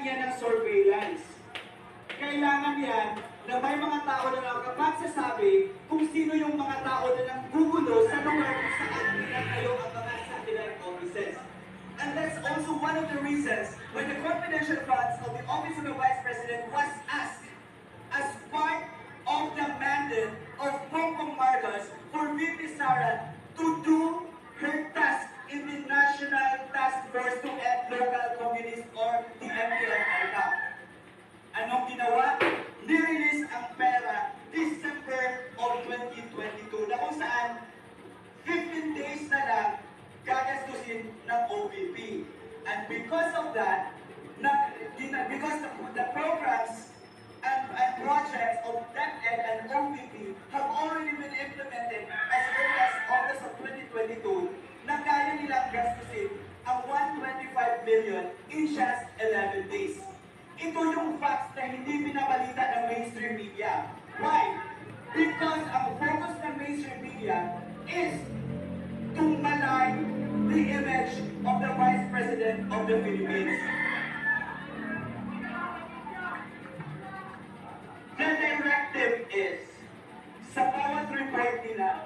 kailangan yan ng surveillance. Kailangan yan na may mga tao na nakakapagsasabi kung sino yung mga tao na nang gugulo sa lugar kung saan pinatayo ang mga satellite offices. And that's also one of the reasons when the confidential funds of the Office of the Vice President was asked as part of the mandate of Bongbong Marcos for VP Sara to do her task in the National Task Force to End Local Communists or the MPLR. Anong ginawa? Nirelease ang pera December of 2022 na kung saan 15 days na lang gagastusin ng OVP. And because of that, na, because the, the programs and, and projects of DepEd and OVP have already been implemented as early as August of 2022 na kaya nilang gastusin ang 125 million in just 11 days. Ito yung facts na hindi binabalita ng mainstream media. Why? Because ang focus ng mainstream media is the Philippines. The directive is, sa bawat report nila,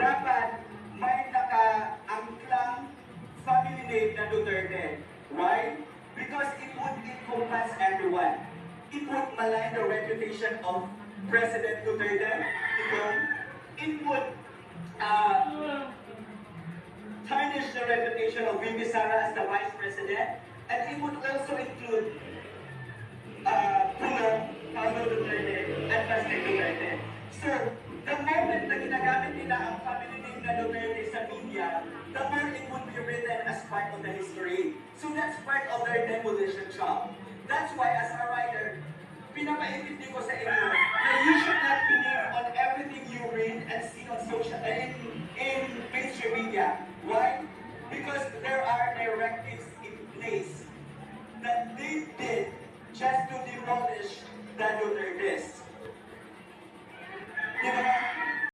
dapat may naka-angklang family name na Duterte. Why? Because it would encompass everyone. It would malign the reputation of President Duterte. It would, it would uh, tarnish the of VP Sara as the Vice President. And it would also include uh, Pulong, Paulo Duterte, and Pastor Duterte. So, the moment na ginagamit nila ang family name na Duterte sa media, the more it would be written as part of the history. So that's part of their demolition job. That's why as a writer, pinapaintindi ko sa inyo that what will.